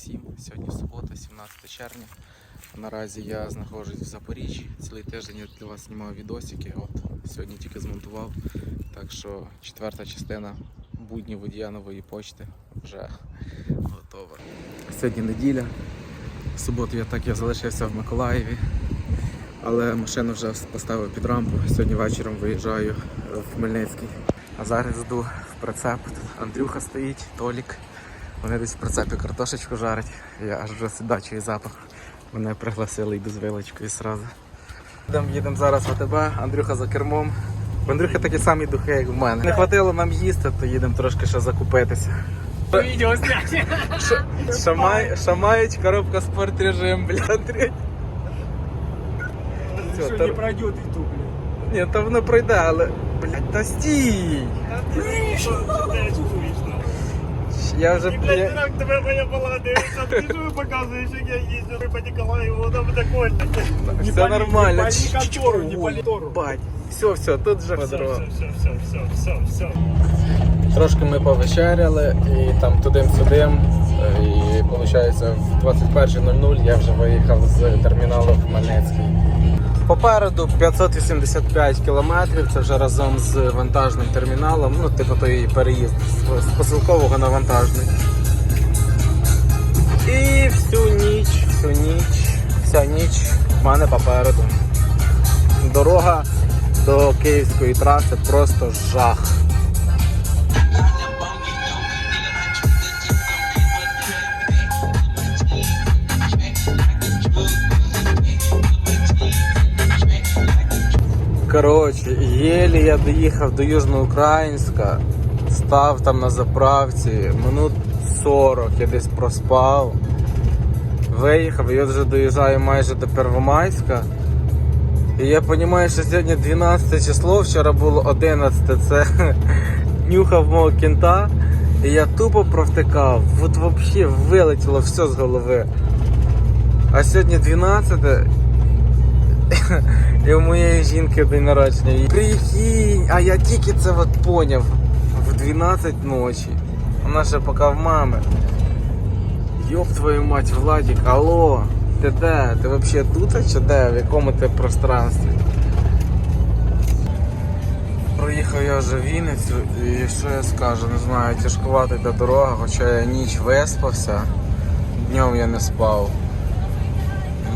всім. Сьогодні субота, 17 червня. Наразі я знаходжусь в Запоріжжі. Цілий тиждень я для вас знімав відосики. От сьогодні тільки змонтував. Так що четверта частина будні водія нової почти вже готова. Сьогодні неділя. В суботу я так я залишився в Миколаєві. Але машину вже поставив під рампу. Сьогодні вечором виїжджаю в Хмельницький. А зараз йду в прицеп. Андрюха стоїть, Толік. Вони десь в прицепі картошечку жарять. Я аж вже сідачий запах. Мене пригласили йду з вилочкою сразу. Їдемо їдемо зараз в АТБ, Андрюха за кермом. В Андрюха такі самі духи, як в мене. Не хватило нам їсти, то їдемо трошки ще закупитися. Відео зняти. Шамай, шамають, коробка спорт режим, бля, Андрій. Всё, Що та- не пройде і тут, блядь. Ні, то воно пройде, але. Блядь, та стій! Я вже. Блядь, дурак, тебе моя була дивиться, ти що ви показуєш, як я їздив по Ніколаєву, там прикольно. Все нормально. не пали контору, не пали. Бать. Все, все, тут вже Все, все, все, все, все, все, все. Трошки ми повечеряли і там тудим-сюдим. е, І виходить в 21.00 я вже виїхав з терміналу в Хмельницький. Попереду 585 кілометрів, це вже разом з вантажним терміналом, ну, типу той переїзд з- посилкового на вантажний. І всю ніч, всю ніч, вся ніч в мене попереду. Дорога до київської траси просто жах. Коротше, єлі я доїхав до Южноукраїнська, став там на заправці, минут 40 я десь проспав. Виїхав, я вже доїжджаю майже до Первомайська. І я розумію, що сьогодні 12 число, вчора було 11, це нюхав мого кінта. І я тупо провтикав. От взагалі вилетіло все з голови. А сьогодні 12 і у моєї жінки день народження. Прикинь, а я тільки це от поняв в 12 ночі. Вона ще поки в мами. Йоп твою мать, Владик, алло, ти де? Ти взагалі тут чи де? В якому ти пространстві? Проїхав я вже в Вінницю і що я скажу, не знаю, тяжкувата йде дорога, хоча я ніч виспався, днем я не спав.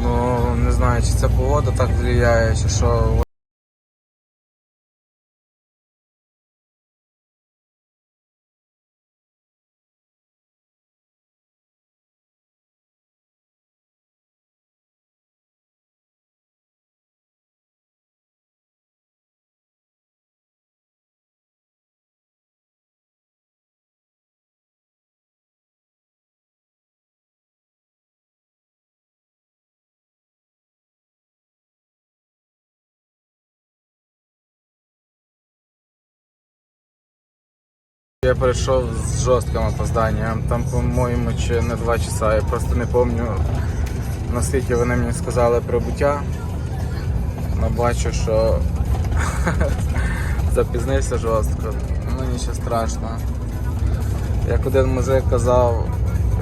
Ну, не знаю, чи ця погода так впливає, чи що. Я прийшов з жорстким опозданням, там, по-моєму, чи не два часа. Я просто не пам'ятаю, наскільки вони мені сказали прибуття. Но бачу, що запізнився жорстко. Ну нічого страшного. Як один музик казав,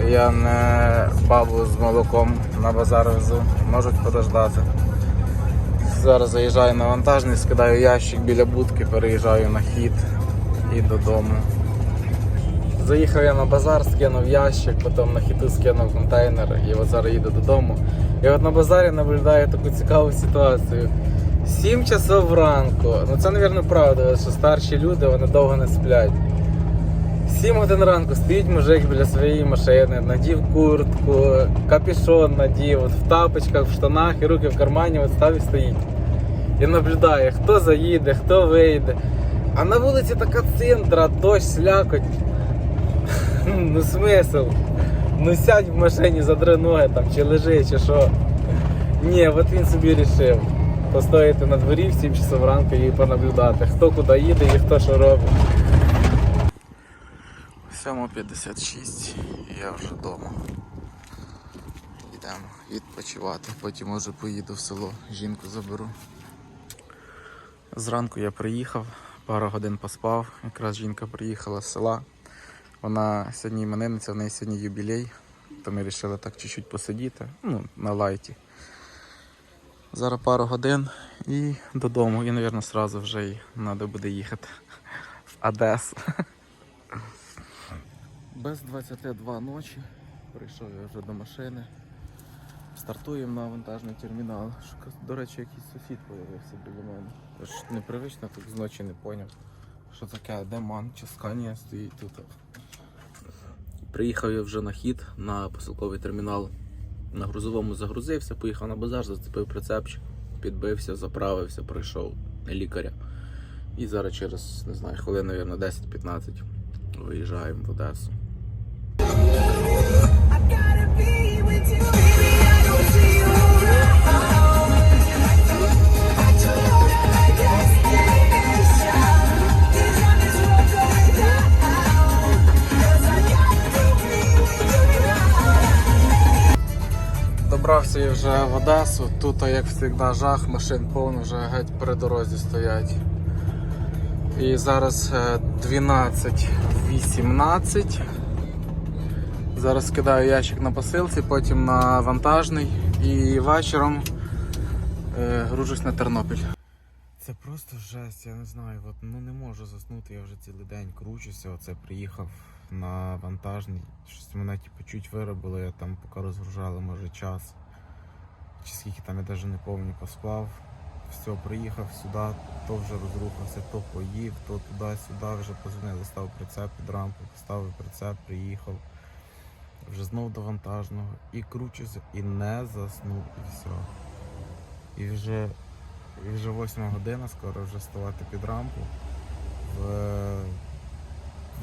я не бабу з молоком на базар везу, можуть подождати. Зараз заїжджаю на вантажний, скидаю ящик біля будки, переїжджаю на хід і додому. Заїхав я на базар, скинув ящик, потім на хіту скинув контейнер і от зараз їду додому. І от на базарі наблюдаю таку цікаву ситуацію. 7 часов ранку. Ну це, мабуть, правда, що старші люди вони довго не сплять. 7 годин ранку стоїть мужик біля своєї машини, надів куртку, капюшон надів, от в тапочках, в штанах і руки в кармані от став і стоїть. І наблюдає, хто заїде, хто вийде. А на вулиці така центра, дощ, слякоть. Ну смисл. Ну сядь в машині, задри ноги там, чи лежи, чи що. Ні, от він собі рішив. Постояти на дворі в 7 часов ранку і понаблюдати, хто куди їде і хто що робить. 7.56 і я вже вдома. Йдемо відпочивати, потім може поїду в село, жінку заберу. Зранку я приїхав, пару годин поспав, якраз жінка приїхала з села. Вона сьогодні іменинниця, в неї сьогодні юбілей. то ми вирішили так чуть-чуть посидіти, ну, на лайті. Зараз пару годин і додому. І, мабуть, одразу вже й треба буде їхати в Одесу. Без 22 ночі прийшов я вже до машини. Стартуємо на вантажний термінал. До речі, якийсь сусід появився біля мене. Тож непривично, так зночі не поняв. Що таке, де ман чи сканія стоїть тут. Приїхав я вже на хід на посилковий термінал. На грузовому загрузився, поїхав на базар, зацепив прицепчик, підбився, заправився, прийшов лікаря. І зараз через, не знаю, хвилин, мабуть, 10-15 виїжджаємо в Одесу. Добрався я вже в Одесу. Тут, як завжди, жах, машин повно вже геть при дорозі стоять. І зараз е, 12.18. Зараз кидаю ящик на посилці, потім на вантажний і вечором е, гружусь на Тернопіль. Це просто жесть, я не знаю, от, ну не можу заснути, я вже цілий день кручуся. Оце приїхав на вантажний. Щось мене типу, чуть виробило, я там поки розгружали, може час. Чи скільки там я навіть не повні поспав. Все, приїхав сюди, то вже розрухався, то поїв, то туди-сюди, вже позвонив, став прицеп під рампу, поставив прицеп, приїхав. Вже знов до вантажного і кручуся, і не заснув, і все. І вже, і вже 8 година, скоро вже ставати під рампу. В,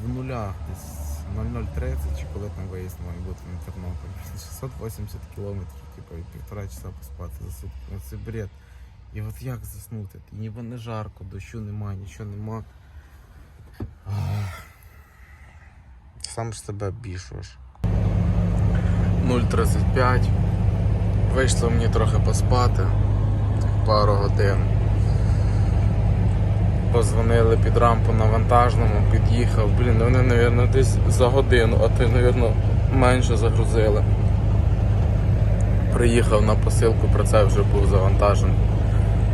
в нулях десь 00.30 чи коли там виїзд має бути на Тернопіль. 680 кілометрів, типу, і півтора часа поспати за сутки. Це бред. І от як заснути? І ніби не жарко, дощу нема, нічого нема. Сам ж себе бішуєш. 0.35. Вийшло мені трохи поспати. Пару годин. Позвонили під рампу на вантажному, під'їхав. Блін, ну вони, мабуть, десь за годину, а ти, мабуть, менше загрузили. Приїхав на посилку, про це вже був завантажений.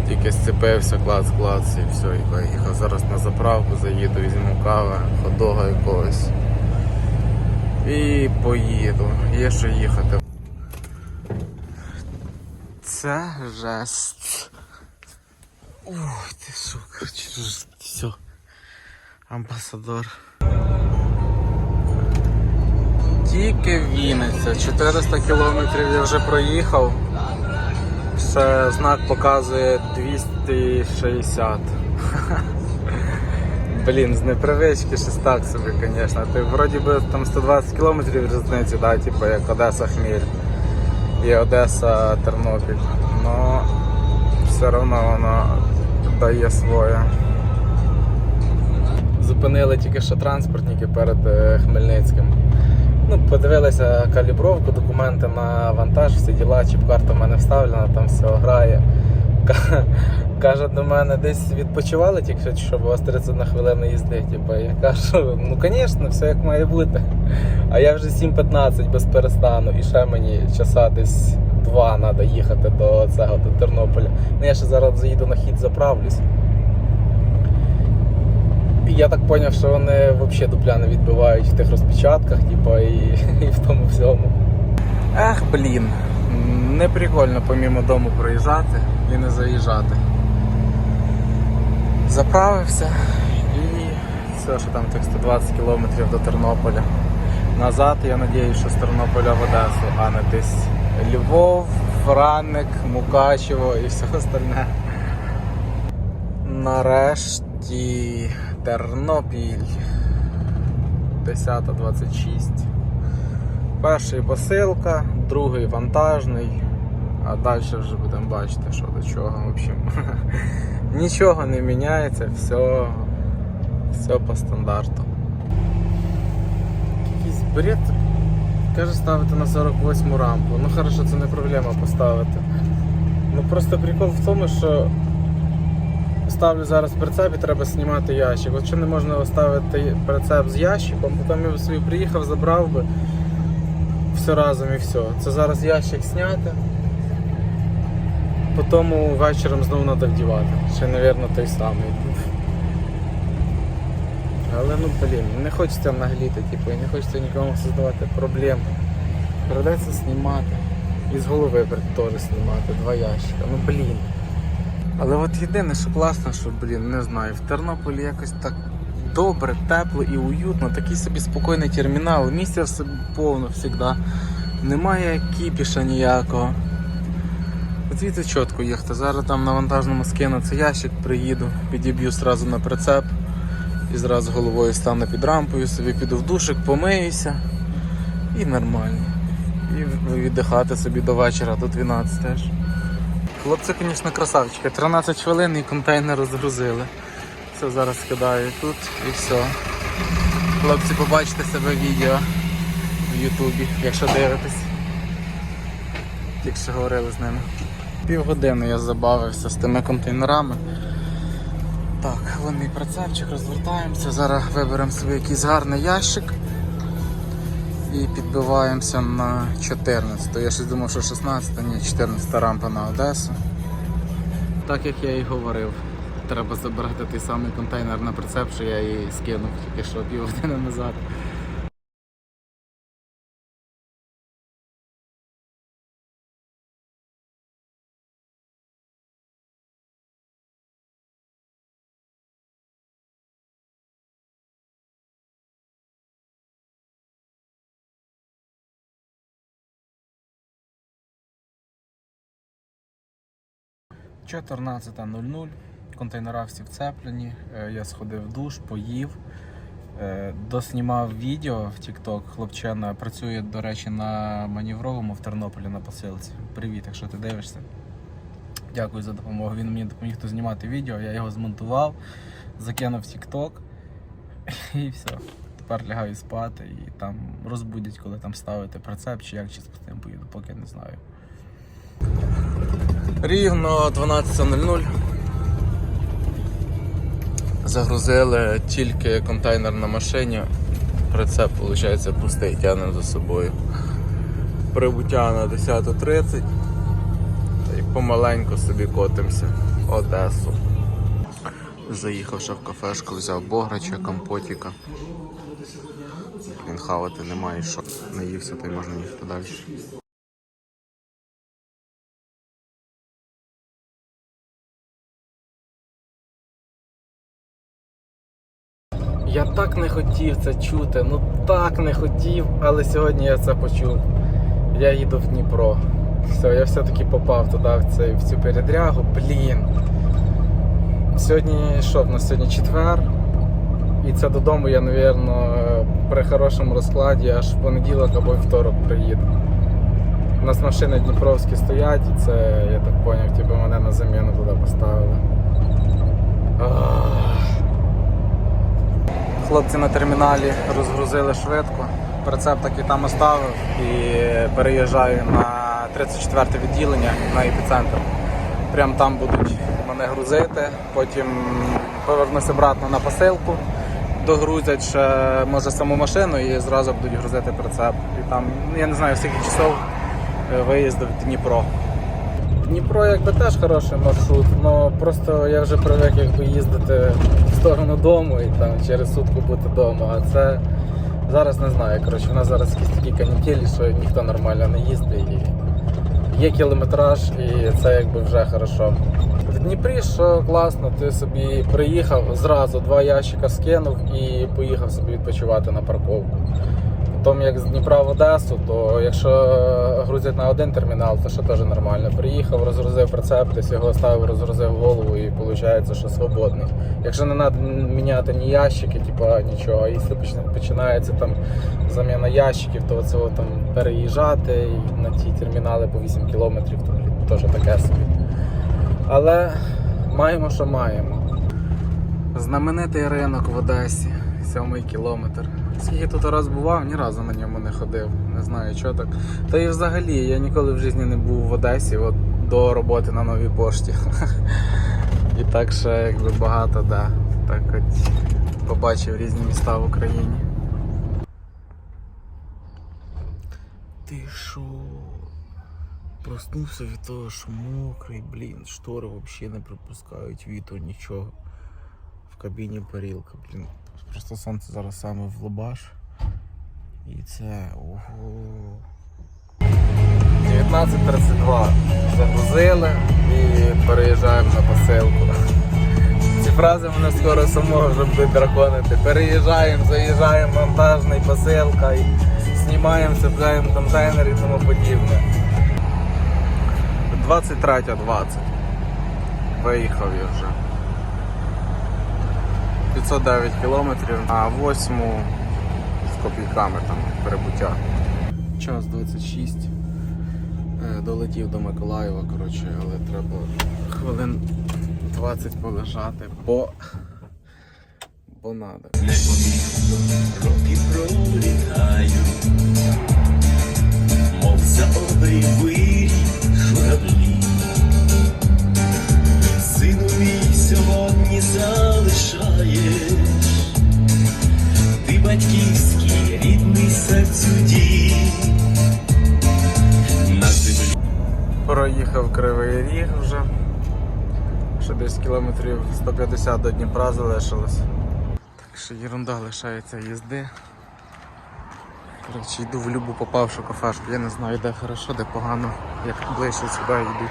Тільки сцепився, клац, клац і все, і виїхав. Зараз на заправку заїду, візьму кави, ходога якогось. І поїду. Є що їхати. Це жесть. Ой, ти коротше, ж- все. Амбасадор. Тільки Вінниця. 400 кілометрів я вже проїхав. Ще знак показує 260. Блін, з непривички щось так собі, звісно. Ти вроді би там 120 кілометрів різниці, да, типу як Одеса Хміль і Одеса Тернопіль. Но все одно воно дає своє. Зупинили тільки що транспортники перед е, Хмельницьким. Ну, подивилися калібровку, документи на вантаж, всі діла, чіп-карта в мене вставлена, там все грає. Ка- Каже до мене, десь відпочивали тільки щоб у вас 30 на хвилину їздить. Типу, я кажу, ну звісно, все як має бути. А я вже 7.15 без перестану, і ще мені часа десь два треба їхати до цього, до Тернополя. Ну я ще зараз заїду на хід, заправлюсь. Я так зрозумів, що вони взагалі дупля не відбивають в тих розпечатках, типу, і, і в тому всьому. Ех, блін, не прикольно помімо дому проїжджати і не заїжджати. Заправився і все, що там тих 120 кілометрів до Тернополя. Назад, я сподіваюся, що з Тернополя в Одесу, а не десь Львов, Франник, Мукачево і все остальне. Нарешті Тернопіль 10.26. Перший посилка, другий вантажний, а далі вже будемо бачити, що до чого. В общем, нічого не міняється, все, все по стандарту. Якийсь бред. Каже ставити на 48 рампу. Ну хорошо, це не проблема поставити. Ну просто прикол в тому, що ставлю зараз прицеп і треба знімати ящик. От що не можна оставити прицеп з ящиком, потім я собі приїхав, забрав би. все разом і все. Це зараз ящик зняти. Потім вечором знову треба вдівати. Ще, мабуть, той самий. Але ну блін, не хочеться нагліти, типу, і не хочеться нікому создавати проблем. Придеться знімати. І з голови теж знімати, два ящика. Ну блін. Але от єдине, що класно, що, блін, не знаю, в Тернополі якось так добре, тепло і уютно, такий собі спокійний термінал, місця собі повно завжди. Немає кіпіша ніякого. От звідти чітко їхати. Зараз там на вантажному скину цей ящик, приїду, підіб'ю зразу на прицеп і зразу головою стану під рампою, собі піду в душик, помиюся і нормально. І віддихати собі до вечора, до 12 теж. Хлопці, звісно, красавчики. 13 хвилин і контейнер розгрузили. Все зараз скидаю тут і все. Хлопці, побачите себе відео в Ютубі, якщо дивитесь. Тільки що говорили з ними. Півгодини я забавився з тими контейнерами. Так, вон мій прицепчик, розвертаємося. Зараз виберемо собі якийсь гарний ящик і підбиваємося на 14. Я щось думав, що 16, ні, 14 рампа на Одесу. Так як я і говорив, треба забрати той самий контейнер на прицеп, що я її скинув тільки що пів години назад. – 14.00, контейнера всі вцеплені, е, я сходив в душ, поїв, е, доснімав відео в TikTok. Хлопчина працює, до речі, на манівровому в Тернополі на посилці. Привіт, якщо ти дивишся. Дякую за допомогу. Він мені допоміг тут знімати відео, я його змонтував, закинув в TikTok і все. Тепер лягаю спати і там розбудять, коли там ставити прицеп, чи як чи з поїду, поки не знаю. Рівно 12.00. Загрузили тільки контейнер на машині. Прицеп, виходить, пустий, тягнемо за собою. Прибуття на 10.30. І помаленьку собі котимося Одесу. Заїхавши в кафешку, взяв бограча, компотіка. Він хавати немає що. Наївся, то й можна їхати далі. Я так не хотів це чути, ну так не хотів, але сьогодні я це почув. Я їду в Дніпро. Все, я все-таки попав туди, в, цей, в цю передрягу. Блін. Сьогодні що в нас сьогодні четвер. І це додому я, напевно, при хорошому розкладі аж в понеділок або вівторок приїду. У нас машини Дніпровські стоять, і це, я так зрозумів, типу мене на заміну туди поставили. Ах. Хлопці на терміналі розгрузили швидко. Прицеп таки там оставив і переїжджаю на 34 відділення на епіцентр. Прям там будуть мене грузити, потім повернуся обратно на посилку, догрузять ще може саму машину і зразу будуть грузити прицеп. І там, я не знаю, скільки часов е, виїздив в Дніпро. Дніпро якби теж хороший маршрут, але просто я вже привик якби їздити в сторону дому і там через сутку бути вдома. А це зараз не знаю. Коротше, в нас зараз якісь такі канікулі, що ніхто нормально не їздить. І є кілометраж, і це якби вже хорошо. В Дніпрі що класно, ти собі приїхав, зразу два ящика скинув і поїхав собі відпочивати на парковку. Потім як з Дніпра в Одесу, то якщо грузять на один термінал, то що теж нормально. Приїхав, розгрузив прицеп, його ставив, розгрузив голову і виходить, що свободний. Якщо не треба міняти ні ящики, типа нічого, а якщо починається там заміна ящиків, то це там переїжджати і на ті термінали по 8 кілометрів, то теж таке собі. Але маємо, що маємо. Знаменитий ринок в Одесі, сьомий кілометр. Скільки тут раз бував, ні разу на ньому не ходив. Не знаю, що так. Та і взагалі я ніколи в житті не був в Одесі от, до роботи на новій пошті. І так ще якби багато, да. Так от побачив різні міста в Україні. ти що? Проснувся від того, що мокрий, блін, штори взагалі не пропускають вітру, нічого. В кабіні парілка, блін. Просто сонце зараз саме в лобаш. І це. Ого. 19.32 загрузили і переїжджаємо на посилку. Ці фрази мене скоро самого вже будуть драконити. Переїжджаємо, заїжджаємо, монтажний посилка, і знімаємо, цепляємо контейнер і тому подібне. 23.20. Виїхав я вже. 509 кілометрів, а 8 з копійками там перебуття. Час 26. Е, Долетів до Миколаєва, коротше, але треба хвилин 20 полежати, бо. Бо надо. Роки пролітаю, мов за обрій журавлі. Сину мій сьогодні залишаєш, ти батьківський рідний серцю Проїхав Кривий Ріг вже. Ще десь кілометрів 150 до Дніпра залишилось. Так що ерунда лишається їзди. Коротше, йду в любу попавшу кафешку. Я не знаю, де хорошо, де погано, як ближче сюди йду.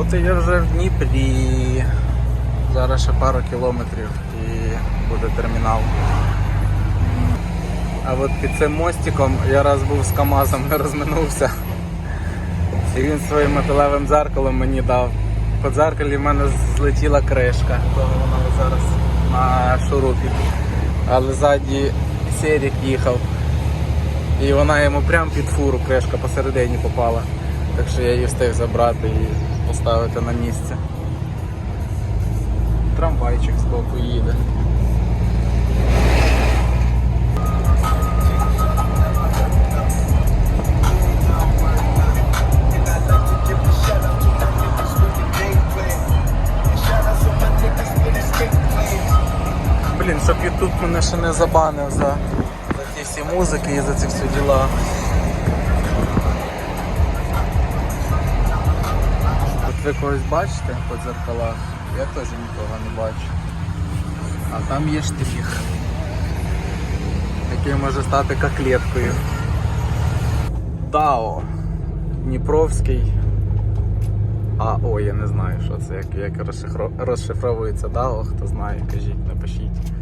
От я вже в Дніпрі. Зараз ще пару кілометрів і буде термінал. А от під цим мостиком я раз був з КАМАЗом, не розминувся. І він своїм металевим дзеркалом мені дав. По дзеркалі в мене злетіла кришка, то вона зараз на шурупі. Але ззаді Серік їхав. І вона йому прямо під фуру кришка посередині попала. Так що я її встиг забрати і поставити на місце. Трамвайчик збоку їде. Блін, щоб Ютуб мене ще не забанив за, за ті всі музики і за ці всі діла. Ви когось бачите по дзеркалах? Я теж нікого не бачу. А там є штрих, який може стати коклеткою. Дао. Дніпровський. А, ой, я не знаю, що це, як, як розшифро- розшифровується DAO, хто знає, кажіть, напишіть.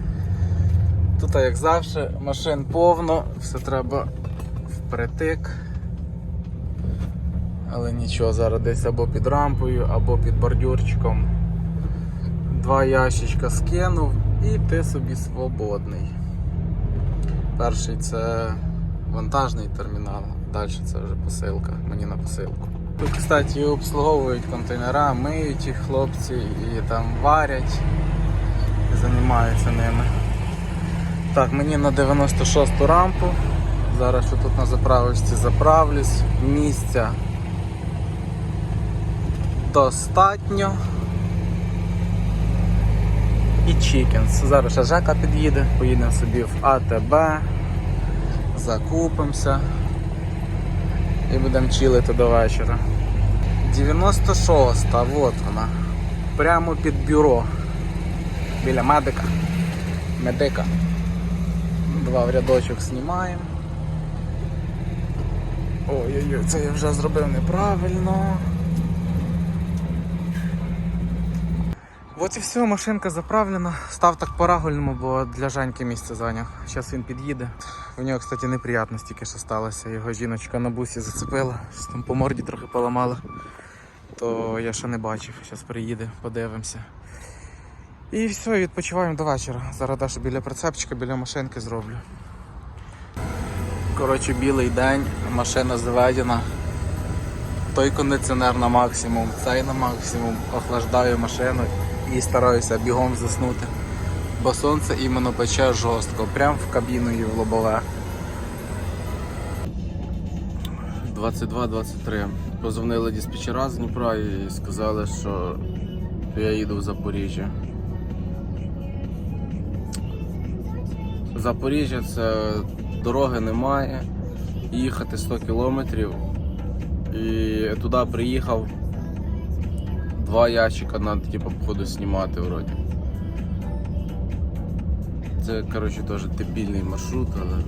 Тут, як завжди, машин повно, все треба впритик. Але нічого, зараз десь або під рампою, або під бордюрчиком. Два ящичка скинув і ти собі свободний. Перший це вантажний термінал, далі це вже посилка, мені на посилку. Тут, кстати, обслуговують контейнера, миють їх хлопці і там варять, і займаються ними. Так, мені на 96 ту рампу. Зараз що тут на заправочці заправлюсь. Місця достатньо. І Чікенс. Зараз ще Жека під'їде, поїдемо собі в АТБ, закупимося і будемо чилити до вечора. 96-та, от вона. Прямо під бюро. Біля медика. Медика. Два в рядочок знімаємо. Ой-ой-ой, це я вже зробив неправильно. От і все, машинка заправлена. Став так по-рагульному, бо для Женьки місце зайняв. Зараз він під'їде. У нього, кстати, неприятність тільки що сталося. Його жіночка на бусі зацепила, там по морді трохи поламала. То я ще не бачив. Зараз приїде, подивимося. І все, відпочиваємо до вечора. Зараз Дашу біля прицепчика, біля машинки зроблю. Коротше, білий день, машина заведена. Той кондиціонер на максимум, цей на максимум, охлаждаю машину і стараюся бігом заснути. Бо сонце іменно пече жорстко, прям в кабіну і в лобове. 22-23. Позвонили диспетчера з Дніпра і сказали, що я їду в Запоріжжя. Запоріжжя це дороги немає. Їхати 100 кілометрів. І туди приїхав. Два ящика треба, типу, походу, знімати вроді. Це, коротше, теж дебільний маршрут, але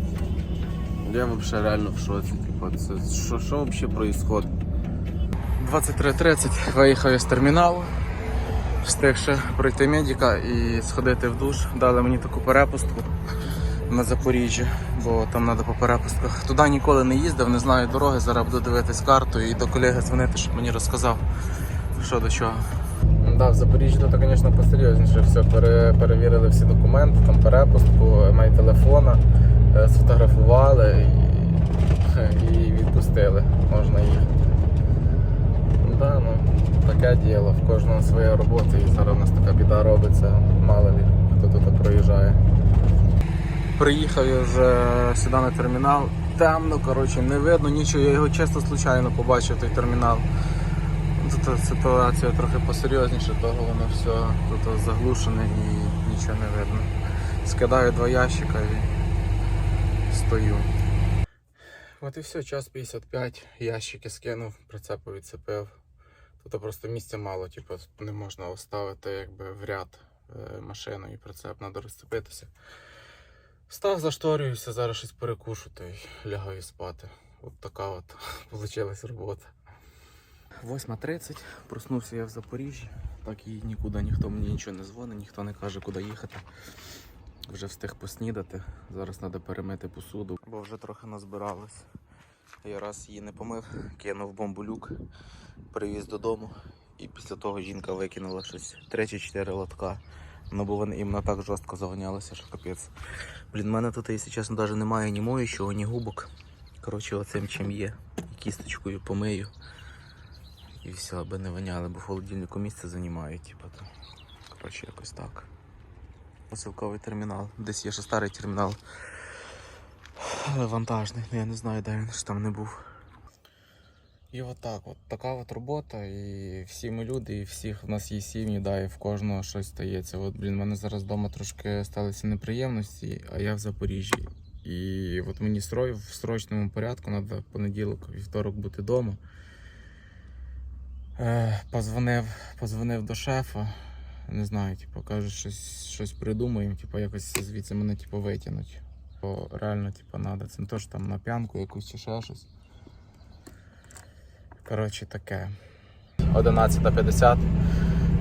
я взагалі реально в шоці. Типу, це що, що взагалі відбувається? 23.30 виїхав я з терміналу, встиг ще пройти медика і сходити в душ. Дали мені таку перепустку на Запоріжжя, бо там треба по перепустках. Туди ніколи не їздив, не знаю дороги. Зараз буду дивитись карту і до колеги дзвонити, щоб мені розказав, що до чого. Да, в Запоріжжі тут, звісно, посерйозніше все. Пере, перевірили всі документи, там перепустку, емей телефона, е, сфотографували і, і відпустили. Можна їхати. Да, ну, таке діло, в кожного своя робота і зараз у нас така біда робиться, мало ли хто тут проїжджає. Приїхав я вже сюди на термінал. Темно, коротше, не видно нічого, я його чисто случайно побачив той термінал. Тут ситуація трохи посерйозніше, того воно все тут заглушене і нічого не видно. Скидаю два ящика і стою. От і все, час 55, ящики скинув, прицепу відцепив. Тут просто місця мало, типу, не можна оставити якби в ряд е, машину і прицеп, треба розцепитися. Став, зашторююся, зараз щось перекушу та й лягаю спати. От така от вийшла робота. 8.30, проснувся я в Запоріжжі, так і нікуди ніхто мені нічого не дзвонить, ніхто не каже, куди їхати. Вже встиг поснідати. Зараз треба перемити посуду, бо вже трохи назбиралось. Я раз її не помив, кинув бомбулюк, привіз додому. І після того жінка викинула щось 3-4 лотка. Ну бо вони іменно так жорстко завонялися, що капець. Блін, в мене тут, якщо чесно, навіть немає ні моющого, ні губок. Коротше, оцим чим є. Кісточкою помию. І все, аби не воняли, бо в холодильнику місце займають, типу то. Коротше, якось так. Посилковий термінал. Десь є ще старий термінал. Вантажний, ну я не знаю, де він ж там не був. І отак, от така от робота, і всі ми люди, і всіх в нас є сім'ї, да, і в кожного щось стається. От, блін, в мене зараз вдома трошки сталися неприємності, а я в Запоріжжі. І от мені строй в срочному порядку, треба понеділок, вівторок бути вдома. Е, позвонив, позвонив до шефа. Не знаю, типу, каже, щось, щось придумаємо, типу, якось звідси мене типу, витягнуть. Бо реально, типу, треба. Це не то, що там на п'янку якусь чи ще щось. Коротше, таке. 11.50.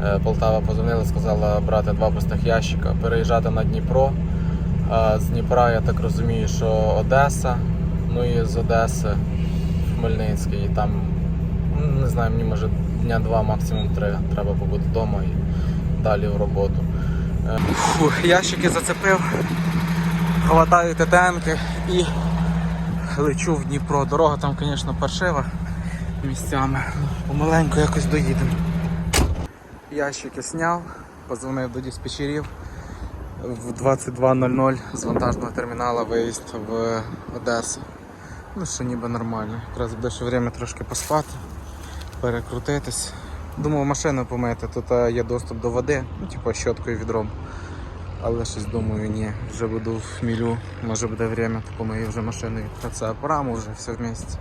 Е, Полтава позвонила, сказала брати два пустих ящика, переїжджати на Дніпро. З Дніпра, я так розумію, що Одеса. Ну і з Одеси Хмельницький. І там, ну, не знаю, мені може дня два, максимум три. Треба побути вдома і далі в роботу. Е, Фух, ящики зацепив, хватаю ТТНки і лечу в Дніпро. Дорога там, звісно, паршива місцями. Помаленьку якось доїдемо. Ящики зняв, позвонив до диспетчерів. В 22.00 з вантажного терміналу виїзд в Одесу. Ну що ніби нормально. Якраз буде ще время трошки поспати, перекрутитись. Думав машину помити, тут е, є доступ до води, ну типу щоткою відром. Але щось думаю, ні, вже буду в мілю, може буде время, то помию вже машину і це пораму вже все вместе.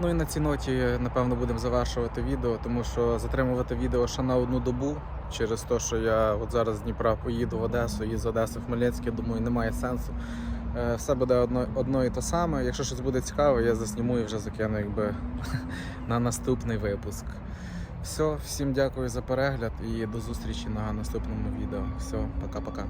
Ну і на цій ноті, напевно, будемо завершувати відео, тому що затримувати відео ще на одну добу через те, що я от зараз з Дніпра поїду в Одесу і з Одеси в Хмельницький, думаю, немає сенсу. Е, Все буде одно, одно і те саме. Якщо щось буде цікаве, я засніму і вже закину якби на наступний випуск. Все, всім дякую за перегляд і до зустрічі на наступному відео. Все, пока-пока.